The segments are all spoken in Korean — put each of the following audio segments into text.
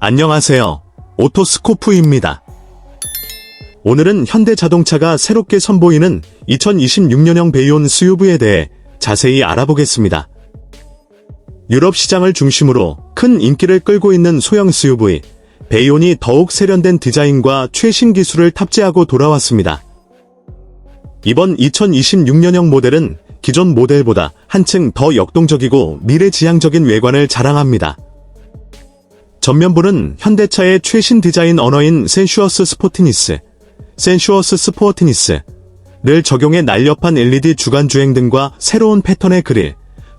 안녕하세요. 오토스코프입니다. 오늘은 현대 자동차가 새롭게 선보이는 2026년형 베이온 SUV에 대해 자세히 알아보겠습니다. 유럽 시장을 중심으로 큰 인기를 끌고 있는 소형 SUV, 베이온이 더욱 세련된 디자인과 최신 기술을 탑재하고 돌아왔습니다. 이번 2026년형 모델은 기존 모델보다 한층 더 역동적이고 미래지향적인 외관을 자랑합니다. 전면부는 현대차의 최신 디자인 언어인 센슈어스 스포티니스, 센슈어스 스포티니스를 적용해 날렵한 LED 주간 주행 등과 새로운 패턴의 그릴,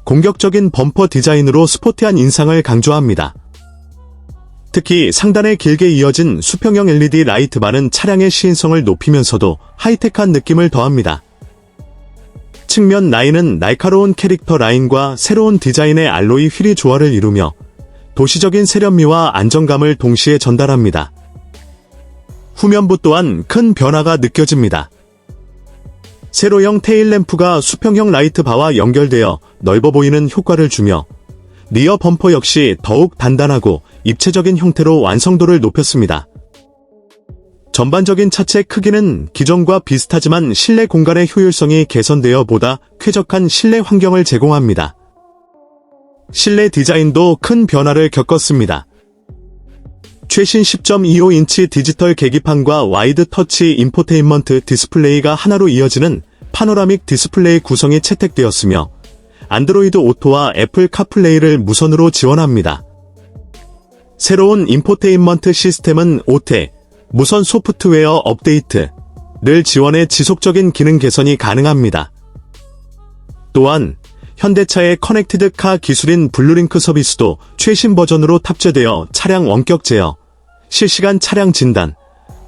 공격적인 범퍼 디자인으로 스포티한 인상을 강조합니다. 특히 상단에 길게 이어진 수평형 LED 라이트바는 차량의 시인성을 높이면서도 하이테크한 느낌을 더합니다. 측면 라인은 날카로운 캐릭터 라인과 새로운 디자인의 알로이 휠이 조화를 이루며 도시적인 세련미와 안정감을 동시에 전달합니다. 후면부 또한 큰 변화가 느껴집니다. 세로형 테일램프가 수평형 라이트 바와 연결되어 넓어 보이는 효과를 주며 리어 범퍼 역시 더욱 단단하고 입체적인 형태로 완성도를 높였습니다. 전반적인 차체 크기는 기존과 비슷하지만 실내 공간의 효율성이 개선되어 보다 쾌적한 실내 환경을 제공합니다. 실내 디자인도 큰 변화를 겪었습니다. 최신 10.25인치 디지털 계기판과 와이드 터치 인포테인먼트 디스플레이가 하나로 이어지는 파노라믹 디스플레이 구성이 채택되었으며 안드로이드 오토와 애플 카플레이를 무선으로 지원합니다. 새로운 인포테인먼트 시스템은 오테, 무선 소프트웨어 업데이트를 지원해 지속적인 기능 개선이 가능합니다. 또한 현대차의 커넥티드 카 기술인 블루링크 서비스도 최신 버전으로 탑재되어 차량 원격 제어, 실시간 차량 진단,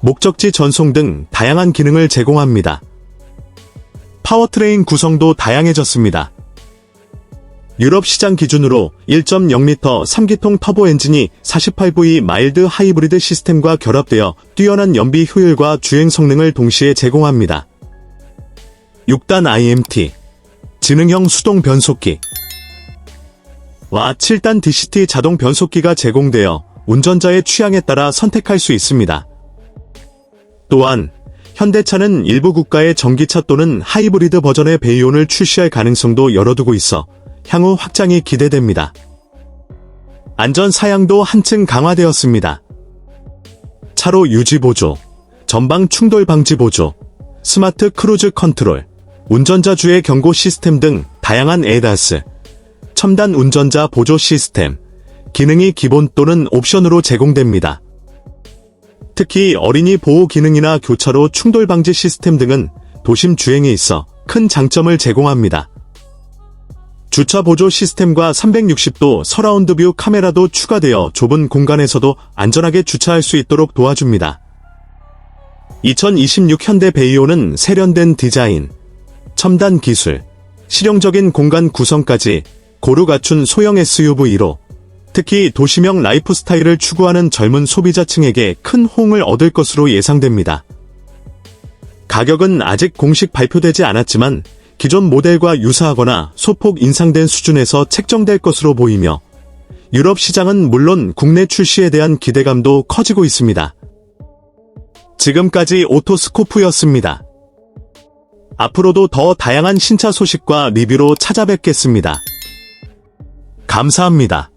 목적지 전송 등 다양한 기능을 제공합니다. 파워트레인 구성도 다양해졌습니다. 유럽 시장 기준으로 1.0L 3기통 터보 엔진이 48V 마일드 하이브리드 시스템과 결합되어 뛰어난 연비 효율과 주행 성능을 동시에 제공합니다. 6단 IMT 지능형 수동 변속기 와 7단 DCT 자동 변속기가 제공되어 운전자의 취향에 따라 선택할 수 있습니다. 또한 현대차는 일부 국가의 전기차 또는 하이브리드 버전의 베이온을 출시할 가능성도 열어두고 있어 향후 확장이 기대됩니다. 안전 사양도 한층 강화되었습니다. 차로 유지 보조, 전방 충돌 방지 보조, 스마트 크루즈 컨트롤, 운전자 주의 경고 시스템 등 다양한 에다스, 첨단 운전자 보조 시스템, 기능이 기본 또는 옵션으로 제공됩니다. 특히 어린이 보호 기능이나 교차로 충돌 방지 시스템 등은 도심 주행에 있어 큰 장점을 제공합니다. 주차 보조 시스템과 360도 서라운드 뷰 카메라도 추가되어 좁은 공간에서도 안전하게 주차할 수 있도록 도와줍니다. 2026 현대 베이오는 세련된 디자인, 첨단 기술, 실용적인 공간 구성까지 고루 갖춘 소형 SUV로 특히 도시명 라이프 스타일을 추구하는 젊은 소비자층에게 큰 호응을 얻을 것으로 예상됩니다. 가격은 아직 공식 발표되지 않았지만 기존 모델과 유사하거나 소폭 인상된 수준에서 책정될 것으로 보이며 유럽 시장은 물론 국내 출시에 대한 기대감도 커지고 있습니다. 지금까지 오토스코프였습니다. 앞으로도 더 다양한 신차 소식과 리뷰로 찾아뵙겠습니다. 감사합니다.